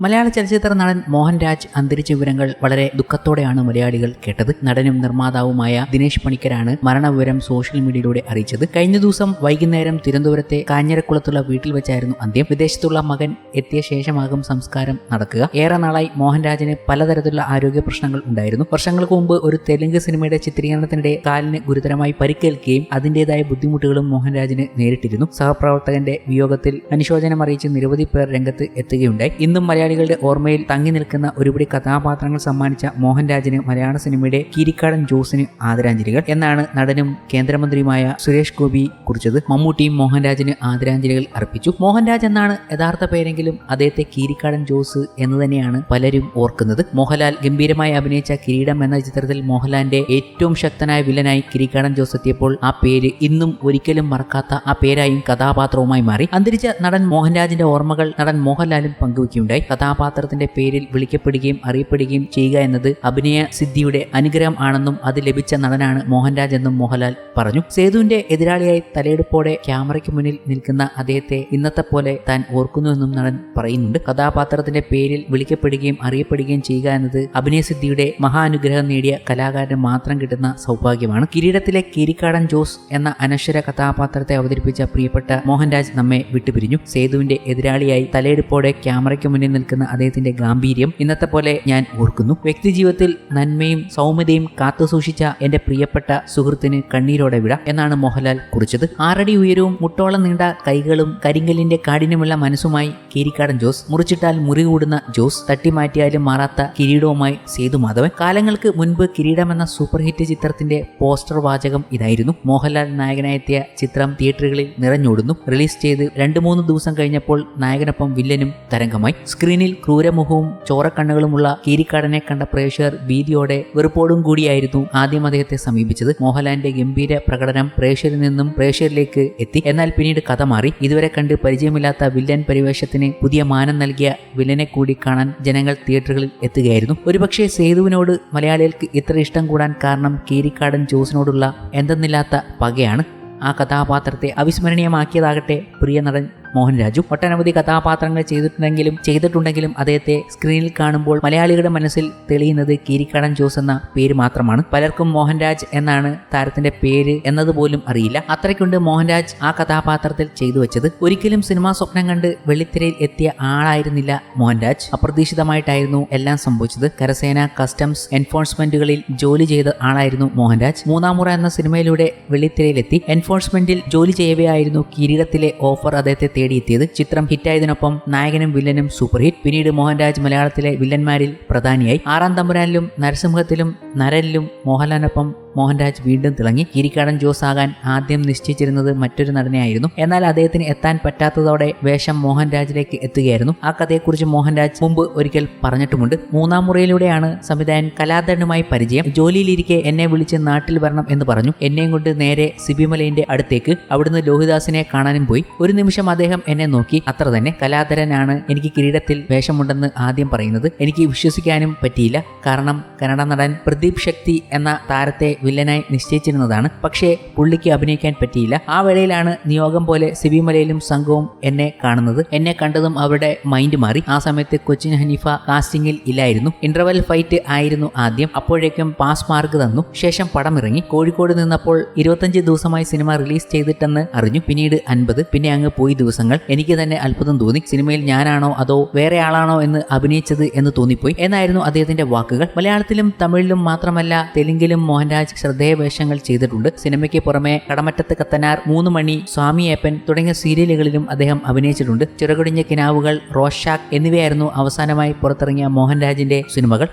മലയാള ചലച്ചിത്ര നടൻ മോഹൻരാജ് അന്തരിച്ച വിവരങ്ങൾ വളരെ ദുഃഖത്തോടെയാണ് മലയാളികൾ കേട്ടത്. നടനും നിർമ്മാതാവുമായ ദിനേശ് പണിക്കരാണ് മരണവിവരം സോഷ്യൽ മീഡിയയിലൂടെ അറിയിച്ചത്. കഴിഞ്ഞ ദിവസം വൈകുന്നേരം തിരുവനന്തപുരത്തെ കാഞ്ഞിരക്കുളത്തുള്ള വീട്ടിൽ വെച്ചായിരുന്നു അന്ത്യം. വിദേശത്തുള്ള മകൻ എത്തിയ ശേഷമാകും സംസ്കാരം നടക്കുക. ഏറെ നാളായി മോഹൻരാജിന് പലതരത്തിലുള്ള ആരോഗ്യ പ്രശ്നങ്ങൾ ഉണ്ടായിരുന്നു. വർഷങ്ങൾക്ക് മുമ്പ് ഒരു തെലുങ്ക് സിനിമയുടെ ചിത്രീകരണത്തിനിടെ കാലിന് ഗുരുതരമായി പരിക്കേൽക്കുകയും അതിന്റേതായ ബുദ്ധിമുട്ടുകളും മോഹൻരാജിന് നേരിട്ടിരുന്നു. സഹപ്രവർത്തകന്റെ വിയോഗത്തിൽ അനുശോചനം അറിയിച്ച് നിരവധി പേർ രംഗത്ത് എത്തുകയുണ്ടായി. ഇന്നും മലയാളികളുടെ ഓർമ്മയിൽ തങ്ങി നിൽക്കുന്ന ഒരുപിടി കഥാപാത്രങ്ങൾ സമ്മാനിച്ച മോഹൻരാജിന് മലയാള സിനിമയുടെ കിരിക്കാടൻ ജോസിന് ആദരാഞ്ജലികൾ എന്നാണ് നടനും കേന്ദ്രമന്ത്രിയുമായ സുരേഷ് ഗോപി കുറിച്ചത്. മമ്മൂട്ടിയും മോഹൻരാജിന് ആദരാഞ്ജലികൾ അർപ്പിച്ചു. മോഹൻരാജ് എന്നാണ് യഥാർത്ഥ പേരെങ്കിലും അദ്ദേഹത്തെ കീരിക്കാടൻ ജോസ് എന്ന് തന്നെയാണ് പലരും ഓർക്കുന്നത്. മോഹൻലാൽ ഗംഭീരമായി അഭിനയിച്ച കിരീടം എന്ന ചിത്രത്തിൽ മോഹൻലാലിന്റെ ഏറ്റവും ശക്തനായ വില്ലനായി കിരിക്കാടൻ ജോസ് എത്തിയപ്പോൾ ആ പേര് ഇന്നും ഒരിക്കലും മറക്കാത്ത ആ പേരായും കഥാപാത്രവുമായി മാറി. അന്തരിച്ച നടൻ മോഹൻരാജിന്റെ ഓർമ്മകൾ നടൻ മോഹൻലാലും പങ്കുവയ്ക്കുകയുണ്ടായി കഥാപാത്രത്തിന്റെ പേരിൽ വിളിക്കപ്പെടുകയും അറിയപ്പെടുകയും ചെയ്യുക എന്നത് അഭിനയ സിദ്ധിയുടെ അനുഗ്രഹം ആണെന്നും അത് ലഭിച്ച നടനാണ് മോഹൻരാജ് എന്നും മോഹൻലാൽ പറഞ്ഞു. സേതുവിന്റെ എതിരാളിയായി തലയെടുപ്പോടെ ക്യാമറയ്ക്ക് മുന്നിൽ നിൽക്കുന്ന അദ്ദേഹത്തെ ഇന്നത്തെ പോലെ താൻ ഓർക്കുന്നുവെന്നും നടൻ പറയുന്നുണ്ട്. കഥാപാത്രത്തിന്റെ പേരിൽ വിളിക്കപ്പെടുകയും അറിയപ്പെടുകയും ചെയ്യുക എന്നത് അഭിനയ സിദ്ധിയുടെ മഹാനുഗ്രഹം നേടിയ കലാകാരന് മാത്രം കിട്ടുന്ന സൗഭാഗ്യമാണ്. കിരീടത്തിലെ കിരിക്കാടൻ ജോസ് എന്ന അനശ്വര കഥാപാത്രത്തെ അവതരിപ്പിച്ച പ്രിയപ്പെട്ട മോഹൻരാജ് നമ്മെ വിട്ടുപിരിഞ്ഞു. സേതുവിന്റെ എതിരാളിയായി തലയെടുപ്പോടെ ക്യാമറയ്ക്ക് മുന്നിൽ നിൽക്കുന്ന അദ്ദേഹത്തിന്റെ ഗാംഭീര്യം ഇന്നത്തെ പോലെ ഞാൻ ഓർക്കുന്നു. വ്യക്തിജീവിതത്തിൽ നന്മയും സൗമ്യതയും കാത്തുസൂക്ഷിച്ച എന്റെ പ്രിയപ്പെട്ട സുഹൃത്തിന് കണ്ണീരോടെ വിട എന്നാണ് മോഹൻലാൽ കുറിച്ചത്. ആറടി ഉയരവും മുട്ടോളം നീണ്ട കൈകളും കരിങ്കലിന്റെ കാഠിന്യമുള്ള മനസ്സുമായി കീരിക്കാടൻ ജോസ് മുറിച്ചിട്ടാൽ മുറികൂടുന്ന ജോസ് തട്ടിമാറ്റിയാലും മാറാത്ത കിരീടവുമായി സേതു മാധവൻ. കാലങ്ങൾക്ക് മുൻപ് കിരീടം എന്ന സൂപ്പർ ഹിറ്റ് ചിത്രത്തിന്റെ പോസ്റ്റർ വാചകം ഇതായിരുന്നു. മോഹൻലാൽ നായകനായെത്തിയ ചിത്രം തിയേറ്ററുകളിൽ നിറഞ്ഞോടുന്നു. റിലീസ് ചെയ്ത് രണ്ട് മൂന്ന് ദിവസം കഴിഞ്ഞപ്പോൾ നായകനൊപ്പം വില്ലനും തരംഗമായി. സ്ക്രീനിൽ ക്രൂരമുഖവും ചോരക്കണ്ണുകളുമുള്ള കീരിക്കാടനെ കണ്ട പ്രേക്ഷകർ ഭീതിയോടെ വെറുപ്പോടും കൂടിയായിരുന്നു ആദ്യം അദ്ദേഹത്തെ സമീപിച്ചത്. മോഹൻലാലിന്റെ ഗംഭീര പ്രകടനം പ്രേക്ഷകരിൽ നിന്നും പ്രേക്ഷകരിലേക്ക് എത്തി. എന്നാൽ പിന്നീട് കഥ മാറി. ഇതുവരെ കണ്ട് പരിചയമില്ലാത്ത വില്ലൻ പരിവേഷത്തിന് പുതിയ മാനം നൽകിയ വില്ലനെ കൂടി കാണാൻ ജനങ്ങൾ തിയേറ്ററുകളിൽ എത്തുകയായിരുന്നു. ഒരുപക്ഷെ സേതുവിനോട് മലയാളികൾക്ക് ഇത്ര ഇഷ്ടം കൂടാൻ കാരണം കീരിക്കാടൻ ജോസിനോടുള്ള എന്തെന്നില്ലാത്ത പകയാണ്. ആ കഥാപാത്രത്തെ അവിസ്മരണീയമാക്കിയതാകട്ടെ പ്രിയ നടൻ മോഹൻ രാജു ഒട്ടനവധി കഥാപാത്രങ്ങൾ ചെയ്തിട്ടുണ്ടെങ്കിലും ചെയ്തിട്ടുണ്ടെങ്കിലും അദ്ദേഹത്തെ സ്ക്രീനിൽ കാണുമ്പോൾ മലയാളികളുടെ മനസ്സിൽ തെളിയുന്നത് കീരിക്കാടൻ ജോസ് എന്ന പേര് മാത്രമാണ്. പലർക്കും മോഹൻരാജ് എന്നാണ് താരത്തിന്റെ പേര് എന്നതുപോലും അറിയില്ല. അത്രയ്ക്കുണ്ട് മോഹൻരാജ് ആ കഥാപാത്രത്തിൽ ചെയ്തു വെച്ചത്. ഒരിക്കലും സിനിമാ സ്വപ്നം കണ്ട് വെള്ളിത്തിരയിൽ എത്തിയ ആളായിരുന്നില്ല മോഹൻരാജ് അപ്രതീക്ഷിതമായിട്ടായിരുന്നു എല്ലാം സംഭവിച്ചത്. കരസേന കസ്റ്റംസ് എൻഫോഴ്സ്മെന്റുകളിൽ ജോലി ചെയ്ത ആളായിരുന്നു മോഹൻരാജ് മൂന്നാമുറ എന്ന സിനിമയിലൂടെ വെള്ളിത്തിരയിലെത്തി. എൻഫോഴ്സ്മെന്റിൽ ജോലി ചെയ്യവെയായിരുന്നു കിരീടത്തിലെ ഓഫർ അദ്ദേഹത്തെ തേടിയെത്തിയത് ചിത്രം ഹിറ്റായതിനൊപ്പം നായകനും വില്ലനും സൂപ്പർ ഹിറ്റ് പിന്നീട് മോഹൻരാജ് മലയാളത്തിലെ വില്ലന്മാരിൽ പ്രധാനിയായി. ആറാം തമ്പുരാനിലും നരസിംഹത്തിലും നരലിലും മോഹൻലാലിനൊപ്പം മോഹൻരാജ് വീണ്ടും തിളങ്ങി. കിരിക്കാടൻ ജോസ് ആകാൻ ആദ്യം നിശ്ചയിച്ചിരുന്നത് മറ്റൊരു നടനെയായിരുന്നു. എന്നാൽ അദ്ദേഹത്തിന് എത്താൻ പറ്റാത്തതോടെ വേഷം മോഹൻരാജിലേക്ക് എത്തുകയായിരുന്നു. ആ കഥയെക്കുറിച്ച് മോഹൻരാജ് മുമ്പ് ഒരിക്കൽ പറഞ്ഞിട്ടുമുണ്ട്. മൂന്നാം മുറയിലൂടെയാണ് സംവിധായകൻ കലാധരനുമായി പരിചയം. ജോലിയിലിരിക്കെ എന്നെ വിളിച്ച് നാട്ടിൽ വരണം എന്ന് പറഞ്ഞു. എന്നെയും കൊണ്ട് നേരെ സിബിമലയിന്റെ അടുത്തേക്ക്. അവിടുന്ന് ലോഹിദാസിനെ കാണാനും പോയി. ഒരു നിമിഷം അദ്ദേഹം എന്നെ നോക്കി. അത്ര തന്നെ കലാധരനാണ് എനിക്ക് കിരീടത്തിൽ വേഷമുണ്ടെന്ന് ആദ്യം പറയുന്നത്. എനിക്ക് വിശ്വസിക്കാനും പറ്റിയില്ല. കാരണം കന്നഡ നടൻ പ്രദീപ് ശക്തി എന്ന താരത്തെ വില്ലനായി നിശ്ചയിച്ചിരുന്നതാണ്. പക്ഷേ പുള്ളിക്ക് അഭിനയിക്കാൻ പറ്റിയില്ല. ആ വേളയിലാണ് നിയോഗം പോലെ സിബിമലയിലും സംഘവും എന്നെ കാണുന്നത്. എന്നെ കണ്ടതും അവരുടെ മൈൻഡ് മാറി. ആ സമയത്ത് കൊച്ചിൻ ഹനീഫ കാസ്റ്റിംഗിൽ ഇല്ലായിരുന്നു. ഇന്റർവെൽ ഫൈറ്റ് ആയിരുന്നു ആദ്യം. അപ്പോഴേക്കും പാസ് മാർക്ക് തന്നു. ശേഷം പടം ഇറങ്ങി കോഴിക്കോട് നിന്നപ്പോൾ ഇരുപത്തഞ്ച് ദിവസമായി സിനിമ റിലീസ് ചെയ്തിട്ടെന്ന് അറിഞ്ഞു. പിന്നീട് അൻപത്. പിന്നെ അങ്ങ് പോയി ദിവസങ്ങൾ. എനിക്ക് തന്നെ അത്ഭുതം തോന്നി. സിനിമയിൽ ഞാനാണോ അതോ വേറെ ആളാണോ എന്ന് അഭിനയിച്ചത് എന്ന് തോന്നിപ്പോയി. എന്നായിരുന്നു അദ്ദേഹത്തിന്റെ വാക്കുകൾ. മലയാളത്തിലും തമിഴിലും മാത്രമല്ല തെലുങ്കിലും മോഹൻരാജ് ശ്രദ്ധേയ വേഷങ്ങൾ ചെയ്തിട്ടുണ്ട്. സിനിമയ്ക്ക് പുറമെ കടമറ്റത്ത് കത്തനാർ മൂന്ന് മണി സ്വാമിയേപ്പൻ തുടങ്ങിയ സീരിയലുകളിലും അദ്ദേഹം അഭിനയിച്ചിട്ടുണ്ട്. ചിറകുടിഞ്ഞ കിനാവുകൾ റോഷാക്ക് എന്നിവയായിരുന്നു അവസാനമായി പുറത്തിറങ്ങിയ മോഹൻരാജിന്റെ സിനിമകൾ.